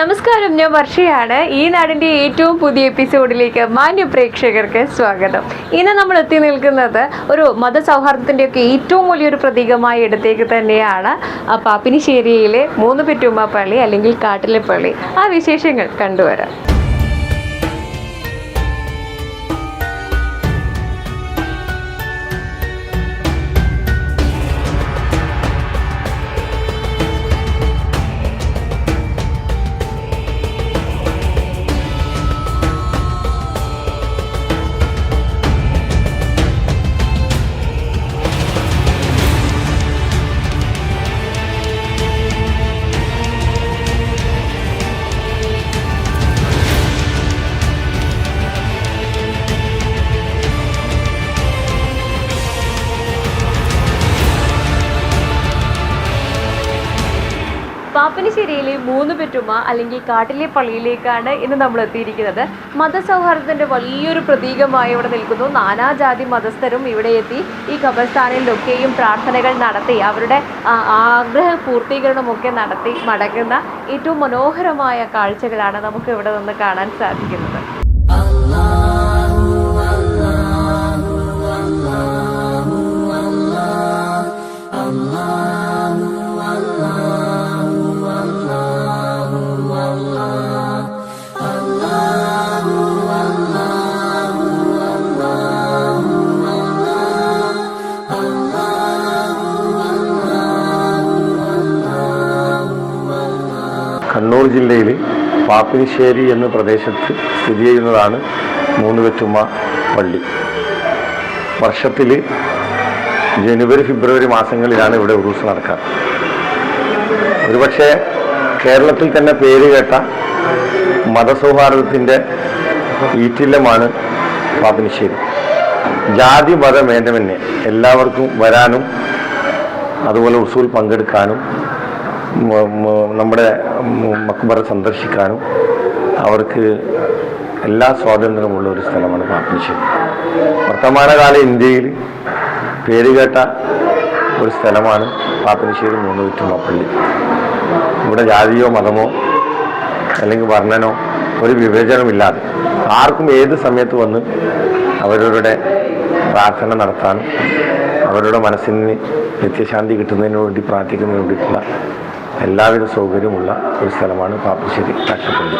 നമസ്കാരം ഞാൻ വർഷയാണ് ഈ നാടിൻ്റെ ഏറ്റവും പുതിയ എപ്പിസോഡിലേക്ക് മാന്യ പ്രേക്ഷകർക്ക് സ്വാഗതം ഇന്ന് നമ്മൾ എത്തി നിൽക്കുന്നത് ഒരു ഒക്കെ ഏറ്റവും വലിയൊരു പ്രതീകമായ ഇടത്തേക്ക് തന്നെയാണ് പാപ്പിനിശ്ശേരിയിലെ മൂന്ന് പെറ്റുമ്മ പള്ളി അല്ലെങ്കിൽ കാട്ടിലെ പള്ളി ആ വിശേഷങ്ങൾ കണ്ടുവരാം പാപ്പനശ്ശേരിയിലെ മൂന്ന് പെറ്റുമ അല്ലെങ്കിൽ കാട്ടിലെ പള്ളിയിലേക്കാണ് ഇന്ന് നമ്മൾ എത്തിയിരിക്കുന്നത് മതസൗഹാർദ്ദത്തിന്റെ വലിയൊരു പ്രതീകമായി ഇവിടെ നിൽക്കുന്നു നാനാജാതി മതസ്ഥരും ഇവിടെ എത്തി ഈ ഖബർസ്ഥാനിലൊക്കെയും പ്രാർത്ഥനകൾ നടത്തി അവരുടെ ആഗ്രഹ പൂർത്തീകരണമൊക്കെ നടത്തി മടങ്ങുന്ന ഏറ്റവും മനോഹരമായ കാഴ്ചകളാണ് നമുക്ക് ഇവിടെ നിന്ന് കാണാൻ സാധിക്കുന്നത് പാപ്പിനിശ്ശേരി എന്ന പ്രദേശത്ത് സ്ഥിതി ചെയ്യുന്നതാണ് മൂന്നുവെറ്റുമ്മ പള്ളി വർഷത്തിൽ ജനുവരി ഫെബ്രുവരി മാസങ്ങളിലാണ് ഇവിടെ ഉറൂസ് നടക്കാറ് ഒരുപക്ഷെ കേരളത്തിൽ തന്നെ പേര് കേട്ട മതസൗഹാർദ്ദത്തിൻ്റെ ഈറ്റില്ലമാണ് പാപ്പിനിശ്ശേരി ജാതി മതമേന്ദമന്യേ എല്ലാവർക്കും വരാനും അതുപോലെ ഉസൂൽ പങ്കെടുക്കാനും നമ്മുടെ മക്ബറ സന്ദർശിക്കാനും അവർക്ക് എല്ലാ സ്വാതന്ത്ര്യമുള്ള ഒരു സ്ഥലമാണ് പാപ്പിനിശ്ശേരി വർത്തമാനകാല ഇന്ത്യയിൽ പേരുകേട്ട ഒരു സ്ഥലമാണ് പാപ്പിനിശ്ശേരി മൂന്നുറ്റുമാപ്പള്ളി ഇവിടെ ജാതിയോ മതമോ അല്ലെങ്കിൽ വർണ്ണനോ ഒരു വിവേചനമില്ലാതെ ആർക്കും ഏത് സമയത്ത് വന്ന് അവരവരുടെ പ്രാർത്ഥന നടത്താനും അവരുടെ മനസ്സിന് നിത്യശാന്തി കിട്ടുന്നതിന് വേണ്ടി പ്രാർത്ഥിക്കുന്നതിന് വേണ്ടിയിട്ടുള്ള എല്ലാവിധ സൗകര്യമുള്ള ഒരു സ്ഥലമാണ് പാപ്പശ്ശേരി കാട്ടുപള്ളി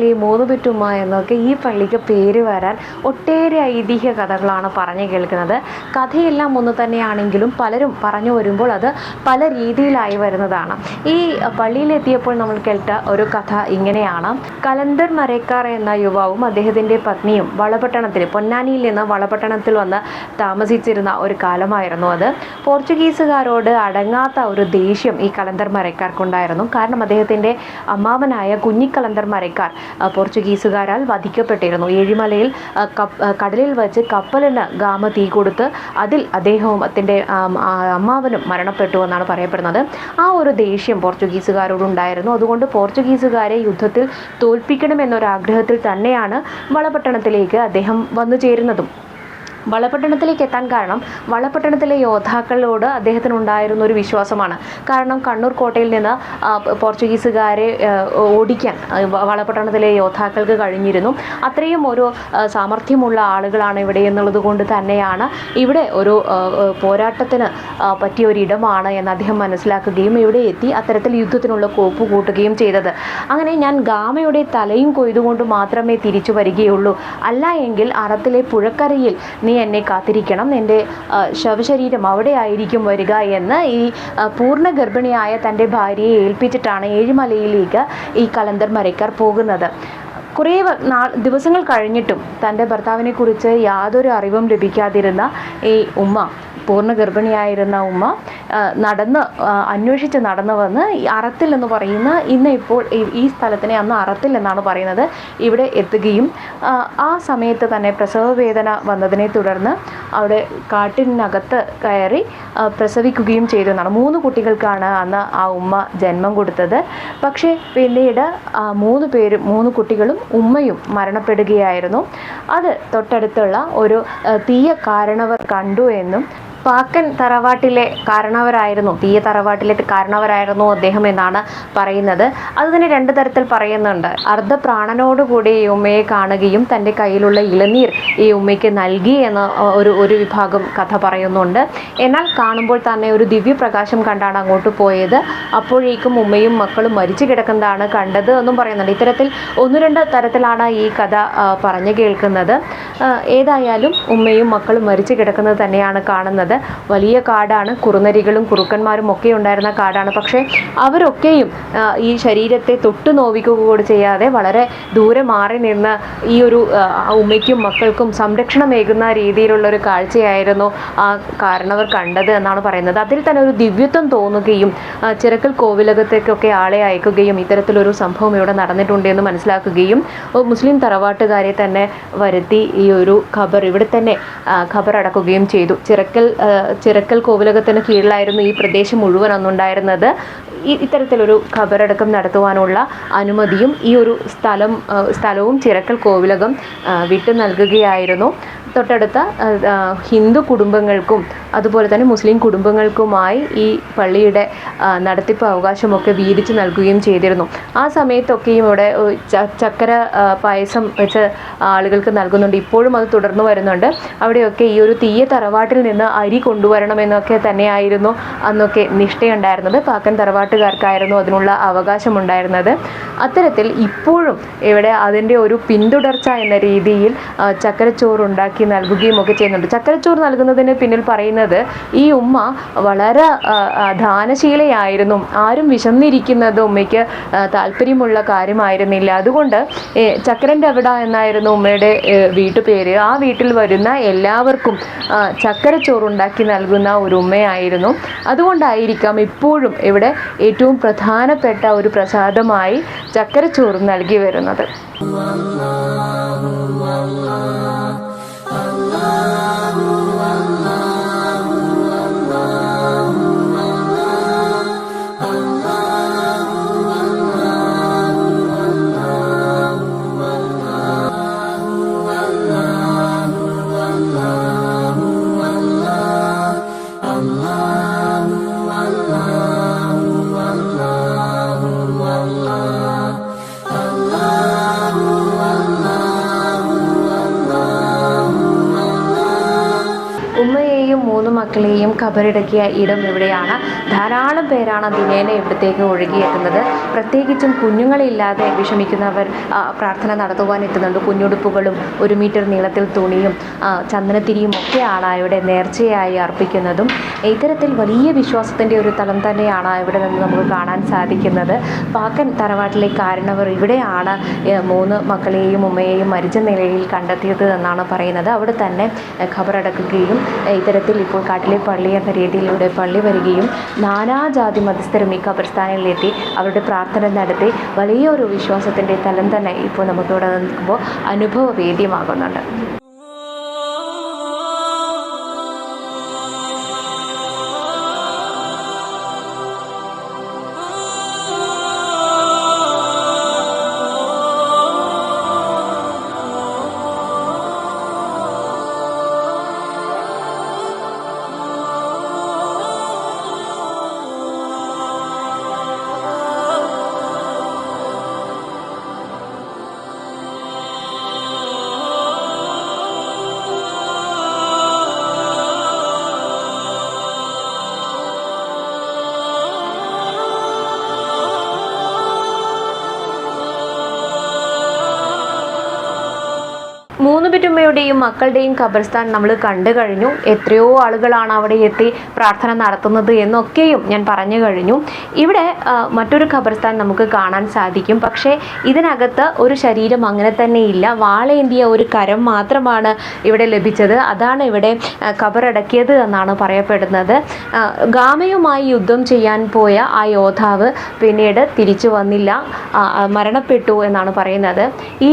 പള്ളി മൂന്നുപെറ്റുമ്മ എന്നൊക്കെ ഈ പള്ളിക്ക് പേര് വരാൻ ഒട്ടേറെ ഐതിഹ്യ കഥകളാണ് പറഞ്ഞു കേൾക്കുന്നത് കഥയെല്ലാം ഒന്ന് തന്നെയാണെങ്കിലും പലരും പറഞ്ഞു വരുമ്പോൾ അത് പല രീതിയിലായി വരുന്നതാണ് ഈ പള്ളിയിലെത്തിയപ്പോൾ നമ്മൾ കേട്ട ഒരു കഥ ഇങ്ങനെയാണ് കലന്തർ മരക്കാർ എന്ന യുവാവും അദ്ദേഹത്തിൻ്റെ പത്നിയും വളപട്ടണത്തിൽ പൊന്നാനിയിൽ നിന്ന് വളപട്ടണത്തിൽ വന്ന് താമസിച്ചിരുന്ന ഒരു കാലമായിരുന്നു അത് പോർച്ചുഗീസുകാരോട് അടങ്ങാത്ത ഒരു ദേഷ്യം ഈ കലന്തർ മരക്കാർക്കുണ്ടായിരുന്നു കാരണം അദ്ദേഹത്തിൻ്റെ അമ്മാവനായ കുഞ്ഞിക്കലന്തർ മരക്കാർ പോർച്ചുഗീസുകാരാൽ വധിക്കപ്പെട്ടിരുന്നു ഏഴിമലയിൽ കടലിൽ വച്ച് കപ്പലിന് ഗാമ തീ കൊടുത്ത് അതിൽ അദ്ദേഹവും അതിൻ്റെ അമ്മാവനും മരണപ്പെട്ടു എന്നാണ് പറയപ്പെടുന്നത് ആ ഒരു ദേഷ്യം പോർച്ചുഗീസുകാരോടുണ്ടായിരുന്നു അതുകൊണ്ട് പോർച്ചുഗീസുകാരെ യുദ്ധത്തിൽ തോൽപ്പിക്കണമെന്നൊരാഗ്രഹത്തിൽ തന്നെയാണ് വളപട്ടണത്തിലേക്ക് അദ്ദേഹം വന്നു ചേരുന്നതും വളപട്ടണത്തിലേക്ക് എത്താൻ കാരണം വളപട്ടണത്തിലെ യോദ്ധാക്കളോട് അദ്ദേഹത്തിന് ഉണ്ടായിരുന്ന ഒരു വിശ്വാസമാണ് കാരണം കണ്ണൂർ കോട്ടയിൽ നിന്ന് പോർച്ചുഗീസുകാരെ ഓടിക്കാൻ വളപട്ടണത്തിലെ യോദ്ധാക്കൾക്ക് കഴിഞ്ഞിരുന്നു അത്രയും ഒരു സാമർഥ്യമുള്ള ആളുകളാണ് ഇവിടെ എന്നുള്ളത് കൊണ്ട് തന്നെയാണ് ഇവിടെ ഒരു പോരാട്ടത്തിന് പറ്റിയ ഒരു ഇടമാണ് എന്ന് അദ്ദേഹം മനസ്സിലാക്കുകയും ഇവിടെ എത്തി അത്തരത്തിൽ യുദ്ധത്തിനുള്ള കോപ്പ് കൂട്ടുകയും ചെയ്തത് അങ്ങനെ ഞാൻ ഗാമയുടെ തലയും കൊയ്തുകൊണ്ട് മാത്രമേ തിരിച്ചു വരികയുള്ളൂ അല്ല എങ്കിൽ അറത്തിലെ പുഴക്കരയിൽ നീ എന്നെ കാത്തിരിക്കണം എൻ്റെ ശവശരീരം അവിടെ ആയിരിക്കും വരിക എന്ന് ഈ പൂർണ്ണ ഗർഭിണിയായ തൻ്റെ ഭാര്യയെ ഏൽപ്പിച്ചിട്ടാണ് ഏഴുമലയിലേക്ക് ഈ കലന്തർ മരയ്ക്കാർ പോകുന്നത് കുറേ ദിവസങ്ങൾ കഴിഞ്ഞിട്ടും തൻ്റെ ഭർത്താവിനെക്കുറിച്ച് യാതൊരു അറിവും ലഭിക്കാതിരുന്ന ഈ ഉമ്മ പൂർണ്ണ ഗർഭിണിയായിരുന്ന ഉമ്മ നടന്ന് അന്വേഷിച്ച് നടന്നു വന്ന് അറത്തിൽ എന്ന് പറയുന്ന ഇന്ന് ഇപ്പോൾ ഈ സ്ഥലത്തിനെ അന്ന് അറത്തിൽ എന്നാണ് പറയുന്നത് ഇവിടെ എത്തുകയും ആ സമയത്ത് തന്നെ പ്രസവ വേദന വന്നതിനെ തുടർന്ന് അവിടെ കാട്ടിനകത്ത് കയറി പ്രസവിക്കുകയും ചെയ്തു എന്നാണ് മൂന്ന് കുട്ടികൾക്കാണ് അന്ന് ആ ഉമ്മ ജന്മം കൊടുത്തത് പക്ഷേ പിന്നീട് മൂന്ന് പേരും മൂന്ന് കുട്ടികളും ഉമ്മയും മരണപ്പെടുകയായിരുന്നു അത് തൊട്ടടുത്തുള്ള ഒരു തീയ കാരണവർ കണ്ടു എന്നും പാക്കൻ തറവാട്ടിലെ കാരണവരായിരുന്നു തീയ തറവാട്ടിലെ കാരണവരായിരുന്നു അദ്ദേഹം എന്നാണ് പറയുന്നത് അത് തന്നെ രണ്ട് തരത്തിൽ പറയുന്നുണ്ട് പ്രാണനോടുകൂടി ഈ ഉമ്മയെ കാണുകയും തൻ്റെ കയ്യിലുള്ള ഇളനീർ ഈ ഉമ്മയ്ക്ക് നൽകി എന്ന് ഒരു ഒരു വിഭാഗം കഥ പറയുന്നുണ്ട് എന്നാൽ കാണുമ്പോൾ തന്നെ ഒരു ദിവ്യപ്രകാശം കണ്ടാണ് അങ്ങോട്ട് പോയത് അപ്പോഴേക്കും ഉമ്മയും മക്കളും മരിച്ചു കിടക്കുന്നതാണ് കണ്ടത് എന്നും പറയുന്നുണ്ട് ഇത്തരത്തിൽ ഒന്ന് രണ്ട് തരത്തിലാണ് ഈ കഥ പറഞ്ഞു കേൾക്കുന്നത് ഏതായാലും ഉമ്മയും മക്കളും മരിച്ചു കിടക്കുന്നത് തന്നെയാണ് കാണുന്നത് പറയുന്നത് വലിയ കാടാണ് കുറുനരികളും കുറുക്കന്മാരും ഒക്കെ ഉണ്ടായിരുന്ന കാടാണ് പക്ഷേ അവരൊക്കെയും ഈ ശരീരത്തെ തൊട്ടു നോവിക്കുക കൂടി ചെയ്യാതെ വളരെ ദൂരെ മാറി നിന്ന് ഈ ഒരു ഉമ്മയ്ക്കും മക്കൾക്കും സംരക്ഷണമേകുന്ന രീതിയിലുള്ള ഒരു കാഴ്ചയായിരുന്നു ആ കാരണവർ കണ്ടത് എന്നാണ് പറയുന്നത് അതിൽ തന്നെ ഒരു ദിവ്യത്വം തോന്നുകയും ചിറക്കൽ കോവിലകത്തേക്കൊക്കെ ആളെ അയക്കുകയും ഇത്തരത്തിലൊരു സംഭവം ഇവിടെ നടന്നിട്ടുണ്ട് എന്ന് മനസ്സിലാക്കുകയും മുസ്ലിം തറവാട്ടുകാരെ തന്നെ വരുത്തി ഈ ഒരു ഖബർ ഇവിടെ തന്നെ ഖബർ അടക്കുകയും ചെയ്തു ചിറക്കൽ ചിറക്കൽ കോവിലകത്തിന് കീഴിലായിരുന്നു ഈ പ്രദേശം മുഴുവൻ അന്നുണ്ടായിരുന്നത് ഇത്തരത്തിലൊരു ഖബറടക്കം നടത്തുവാനുള്ള അനുമതിയും ഈ ഒരു സ്ഥലം സ്ഥലവും ചിറക്കൽ കോവിലകം വിട്ടു നൽകുകയായിരുന്നു തൊട്ടടുത്ത ഹിന്ദു കുടുംബങ്ങൾക്കും അതുപോലെ തന്നെ മുസ്ലിം കുടുംബങ്ങൾക്കുമായി ഈ പള്ളിയുടെ നടത്തിപ്പ് അവകാശമൊക്കെ വീതിച്ചു നൽകുകയും ചെയ്തിരുന്നു ആ സമയത്തൊക്കെയും ഇവിടെ ചക്കര പായസം വെച്ച് ആളുകൾക്ക് നൽകുന്നുണ്ട് ഇപ്പോഴും അത് തുടർന്നു വരുന്നുണ്ട് അവിടെയൊക്കെ ഈ ഒരു തീയ തറവാട്ടിൽ നിന്ന് അരി കൊണ്ടുവരണമെന്നൊക്കെ തന്നെയായിരുന്നു അന്നൊക്കെ നിഷ്ഠയുണ്ടായിരുന്നത് പാക്കൻ തറവാട്ടുകാർക്കായിരുന്നു അതിനുള്ള അവകാശമുണ്ടായിരുന്നത് അത്തരത്തിൽ ഇപ്പോഴും ഇവിടെ അതിൻ്റെ ഒരു പിന്തുടർച്ച എന്ന രീതിയിൽ ചക്കരച്ചോറുണ്ടാക്കി ഉണ്ടാക്കി നൽകുകയും ഒക്കെ ചെയ്യുന്നുണ്ട് ചക്കരച്ചോറ് നൽകുന്നതിന് പിന്നിൽ പറയുന്നത് ഈ ഉമ്മ വളരെ ദാനശീലയായിരുന്നു ആരും വിശന്നിരിക്കുന്നത് ഉമ്മയ്ക്ക് താല്പര്യമുള്ള കാര്യമായിരുന്നില്ല അതുകൊണ്ട് ചക്കരൻ്റെ അവിടെ എന്നായിരുന്നു ഉമ്മയുടെ വീട്ടുപേര് ആ വീട്ടിൽ വരുന്ന എല്ലാവർക്കും ഉണ്ടാക്കി നൽകുന്ന ഒരു ഉമ്മയായിരുന്നു അതുകൊണ്ടായിരിക്കാം ഇപ്പോഴും ഇവിടെ ഏറ്റവും പ്രധാനപ്പെട്ട ഒരു പ്രസാദമായി ചക്കരച്ചോറ് നൽകി വരുന്നത് Allah, Allah. മക്കളെയും കബറടക്കിയ ഇടം ഇവിടെയാണ് ധാരാളം പേരാണ് ദിനേന ഇവിടത്തേക്ക് ഒഴുകിയെത്തുന്നത് പ്രത്യേകിച്ചും കുഞ്ഞുങ്ങളില്ലാതെ വിഷമിക്കുന്നവർ പ്രാർത്ഥന നടത്തുവാൻ എത്തുന്നുണ്ട് കുഞ്ഞുടുപ്പുകളും ഒരു മീറ്റർ നീളത്തിൽ തുണിയും ചന്ദനത്തിരിയും ഒക്കെ ആണായുടെ നേർച്ചയായി അർപ്പിക്കുന്നതും ഇത്തരത്തിൽ വലിയ വിശ്വാസത്തിൻ്റെ ഒരു തലം തന്നെയാണ് ഇവിടെ നിന്ന് നമുക്ക് കാണാൻ സാധിക്കുന്നത് പാക്കൻ തറവാട്ടിലെ കാരണവർ ഇവിടെയാണ് മൂന്ന് മക്കളെയും ഉമ്മയെയും മരിച്ച നിലയിൽ കണ്ടെത്തിയത് എന്നാണ് പറയുന്നത് അവിടെ തന്നെ ഖബറടക്കുകയും ഇത്തരത്തിൽ ഇപ്പോൾ കാട്ടിലെ പള്ളി എന്ന രീതിയിലൂടെ പള്ളി വരികയും നാനാജാതി മതസ്ഥരും ഈ ഖബർസ്ഥാനിലെത്തി അവരുടെ പ്രാർത്ഥന പ്രാർത്ഥന നടത്തി വലിയൊരു വിശ്വാസത്തിൻ്റെ തലം തന്നെ ഇപ്പോൾ നമുക്കിവിടെ നിൽക്കുമ്പോൾ അനുഭവവേദ്യമാകുന്നുണ്ട് കുഞ്ഞുകുഞ്ഞുമ്മയുടെയും മക്കളുടെയും ഖബർസ്ഥാൻ നമ്മൾ കണ്ടു കഴിഞ്ഞു എത്രയോ ആളുകളാണ് അവിടെ എത്തി പ്രാർത്ഥന നടത്തുന്നത് എന്നൊക്കെയും ഞാൻ പറഞ്ഞു കഴിഞ്ഞു ഇവിടെ മറ്റൊരു ഖബർസ്ഥാൻ നമുക്ക് കാണാൻ സാധിക്കും പക്ഷേ ഇതിനകത്ത് ഒരു ശരീരം അങ്ങനെ തന്നെ ഇല്ല വാളേന്തിയ ഒരു കരം മാത്രമാണ് ഇവിടെ ലഭിച്ചത് അതാണ് ഇവിടെ ഖബറടക്കിയത് എന്നാണ് പറയപ്പെടുന്നത് ഗാമയുമായി യുദ്ധം ചെയ്യാൻ പോയ ആ യോദ്ധാവ് പിന്നീട് തിരിച്ചു വന്നില്ല മരണപ്പെട്ടു എന്നാണ് പറയുന്നത് ഈ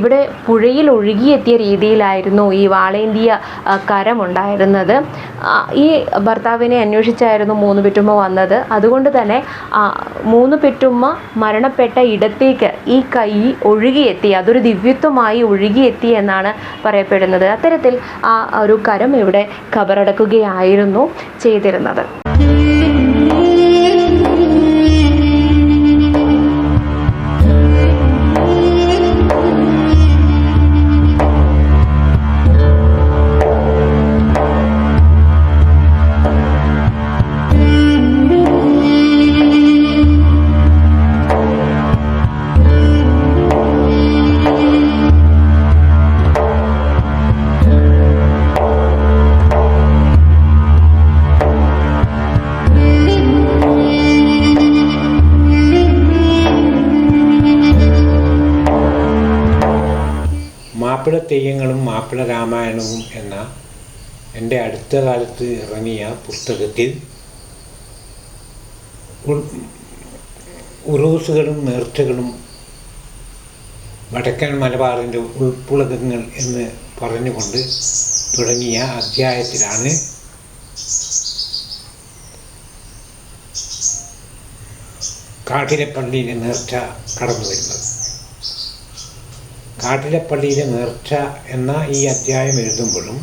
ഇവിടെ പുഴ കരയിൽ ഒഴുകിയെത്തിയ രീതിയിലായിരുന്നു ഈ വാളേന്തിയ കരമുണ്ടായിരുന്നത് ഈ ഭർത്താവിനെ അന്വേഷിച്ചായിരുന്നു മൂന്ന് പെറ്റുമ്മ വന്നത് അതുകൊണ്ട് തന്നെ മൂന്ന് പെറ്റുമ്മ മരണപ്പെട്ട ഇടത്തേക്ക് ഈ കൈ ഒഴുകിയെത്തി അതൊരു ദിവ്യത്വമായി ഒഴുകിയെത്തി എന്നാണ് പറയപ്പെടുന്നത് അത്തരത്തിൽ ആ ഒരു കരം ഇവിടെ കബറടക്കുകയായിരുന്നു ചെയ്തിരുന്നത് തെയ്യങ്ങളും മാപ്പിള രാമായണവും എന്ന എൻ്റെ അടുത്ത കാലത്ത് ഇറങ്ങിയ പുസ്തകത്തിൽ ഉറൂസുകളും നേർച്ചകളും വടക്കൻ മലബാറിൻ്റെ ഉൾപ്പുളകങ്ങൾ എന്ന് പറഞ്ഞുകൊണ്ട് തുടങ്ങിയ അധ്യായത്തിലാണ് കാട്ടിലെ പള്ളിയിലെ നേർച്ച കടന്നു വരുന്നത് കാട്ടിലപ്പള്ളിയിലെ നേർച്ച എന്ന ഈ അധ്യായം എഴുതുമ്പോഴും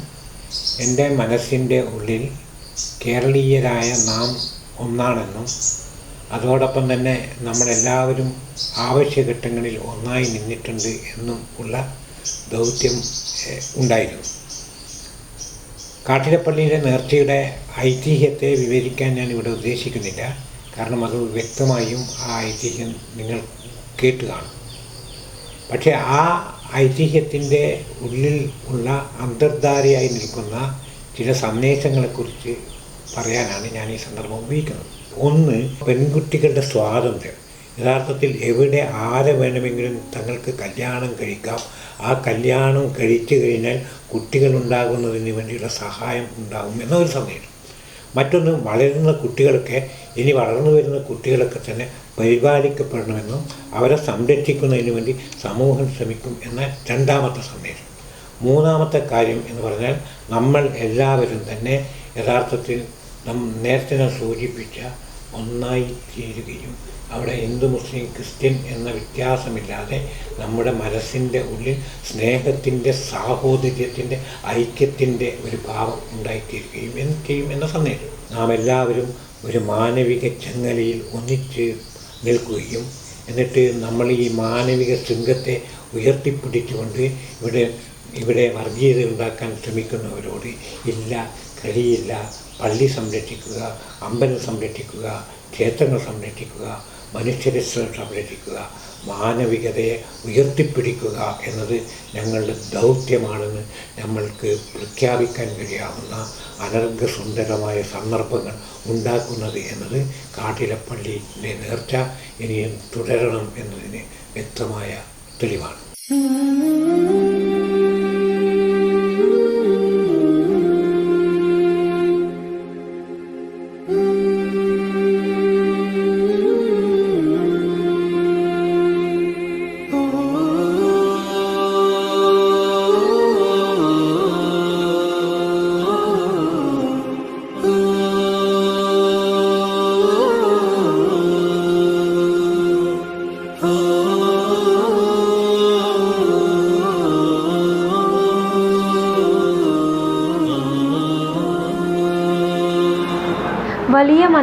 എൻ്റെ മനസ്സിൻ്റെ ഉള്ളിൽ കേരളീയരായ നാം ഒന്നാണെന്നും അതോടൊപ്പം തന്നെ നമ്മളെല്ലാവരും ആവശ്യഘട്ടങ്ങളിൽ ഒന്നായി നിന്നിട്ടുണ്ട് എന്നും ഉള്ള ദൗത്യം ഉണ്ടായിരുന്നു കാട്ടിലപ്പള്ളിയിലെ നേർച്ചയുടെ ഐതിഹ്യത്തെ വിവരിക്കാൻ ഞാൻ ഇവിടെ ഉദ്ദേശിക്കുന്നില്ല കാരണം അത് വ്യക്തമായും ആ ഐതിഹ്യം നിങ്ങൾ കേട്ട് കാണും പക്ഷേ ആ ഐതിഹ്യത്തിൻ്റെ ഉള്ളിൽ ഉള്ള അന്തർധാരയായി നിൽക്കുന്ന ചില സന്ദേശങ്ങളെക്കുറിച്ച് പറയാനാണ് ഞാൻ ഈ സന്ദർഭം ഉപയോഗിക്കുന്നത് ഒന്ന് പെൺകുട്ടികളുടെ സ്വാതന്ത്ര്യം യഥാർത്ഥത്തിൽ എവിടെ ആരെ വേണമെങ്കിലും തങ്ങൾക്ക് കല്യാണം കഴിക്കാം ആ കല്യാണം കഴിച്ചു കഴിഞ്ഞാൽ കുട്ടികൾ ഉണ്ടാകുന്നതിന് വേണ്ടിയുള്ള സഹായം ഉണ്ടാകും എന്നൊരു സന്ദേശം മറ്റൊന്ന് വളരുന്ന കുട്ടികളൊക്കെ ഇനി വളർന്നു വരുന്ന കുട്ടികളൊക്കെ തന്നെ പരിപാലിക്കപ്പെടണമെന്നും അവരെ സംരക്ഷിക്കുന്നതിന് വേണ്ടി സമൂഹം ശ്രമിക്കും എന്ന രണ്ടാമത്തെ സന്ദേശം മൂന്നാമത്തെ കാര്യം എന്ന് പറഞ്ഞാൽ നമ്മൾ എല്ലാവരും തന്നെ യഥാർത്ഥത്തിൽ നം നേരത്തെ ഞാൻ സൂചിപ്പിച്ച ഒന്നായി ചേരുകയും അവിടെ ഹിന്ദു മുസ്ലിം ക്രിസ്ത്യൻ എന്ന വ്യത്യാസമില്ലാതെ നമ്മുടെ മനസ്സിൻ്റെ ഉള്ളിൽ സ്നേഹത്തിൻ്റെ സാഹോദര്യത്തിൻ്റെ ഐക്യത്തിൻ്റെ ഒരു ഭാവം ഉണ്ടായിത്തീരുകയും ചെയ്യും എന്ന സന്ദേശം നാം എല്ലാവരും ഒരു മാനവിക ചങ്ങലയിൽ ഒന്നിച്ച് നിൽക്കുകയും എന്നിട്ട് നമ്മൾ ഈ മാനവിക ശൃംഗത്തെ ഉയർത്തിപ്പിടിച്ചുകൊണ്ട് ഇവിടെ ഇവിടെ വർഗീയത ഉണ്ടാക്കാൻ ശ്രമിക്കുന്നവരോട് ഇല്ല കഴിയില്ല പള്ളി സംരക്ഷിക്കുക അമ്പലം സംരക്ഷിക്കുക ക്ഷേത്രങ്ങൾ സംരക്ഷിക്കുക മനുഷ്യരിശ്വം സംരക്ഷിക്കുക മാനവികതയെ ഉയർത്തിപ്പിടിക്കുക എന്നത് ഞങ്ങളുടെ ദൗത്യമാണെന്ന് നമ്മൾക്ക് പ്രഖ്യാപിക്കാൻ കഴിയാവുന്ന അനർഘസുന്ദരമായ സന്ദർഭങ്ങൾ ഉണ്ടാക്കുന്നത് എന്നത് കാട്ടിലപ്പള്ളിയിലെ നേർച്ച ഇനിയും തുടരണം എന്നതിന് വ്യക്തമായ തെളിവാണ്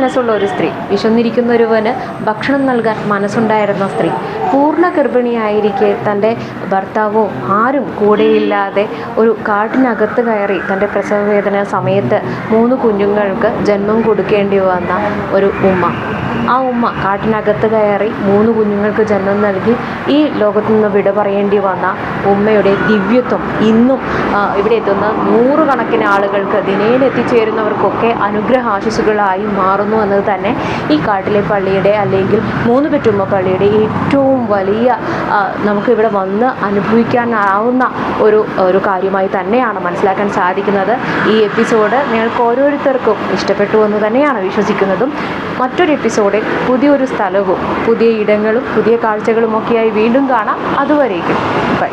മനസ്സുള്ള ഒരു സ്ത്രീ വിശന്നിരിക്കുന്നൊരുവന് ഭക്ഷണം നൽകാൻ മനസ്സുണ്ടായിരുന്ന സ്ത്രീ പൂർണ്ണ ഗർഭിണിയായിരിക്കെ തൻ്റെ ഭർത്താവോ ആരും കൂടെയില്ലാതെ ഒരു കാട്ടിനകത്ത് കയറി തൻ്റെ പ്രസവവേദന സമയത്ത് മൂന്ന് കുഞ്ഞുങ്ങൾക്ക് ജന്മം കൊടുക്കേണ്ടി വന്ന ഒരു ഉമ്മ ആ ഉമ്മ കാട്ടിനകത്ത് കയറി മൂന്ന് കുഞ്ഞുങ്ങൾക്ക് ജന്മം നൽകി ഈ ലോകത്തു നിന്ന് വിട പറയേണ്ടി വന്ന ഉമ്മയുടെ ദിവ്യത്വം ഇന്നും ഇവിടെ എത്തുന്ന നൂറുകണക്കിന് ആളുകൾക്ക് ദിനയിൽ എത്തിച്ചേരുന്നവർക്കൊക്കെ അനുഗ്രഹ ആശിസുകളായി മാറുന്നു എന്നത് തന്നെ ഈ കാട്ടിലെ പള്ളിയുടെ അല്ലെങ്കിൽ മൂന്ന് പെറ്റുമ്മ പള്ളിയുടെ ഏറ്റവും ഏറ്റവും വലിയ നമുക്കിവിടെ വന്ന് അനുഭവിക്കാനാവുന്ന ഒരു ഒരു കാര്യമായി തന്നെയാണ് മനസ്സിലാക്കാൻ സാധിക്കുന്നത് ഈ എപ്പിസോഡ് നിങ്ങൾക്ക് ഓരോരുത്തർക്കും ഇഷ്ടപ്പെട്ടു എന്ന് തന്നെയാണ് വിശ്വസിക്കുന്നതും മറ്റൊരു എപ്പിസോഡിൽ പുതിയൊരു സ്ഥലവും പുതിയ ഇടങ്ങളും പുതിയ കാഴ്ചകളും ഒക്കെയായി വീണ്ടും കാണാം അതുവരേക്കും ബൈ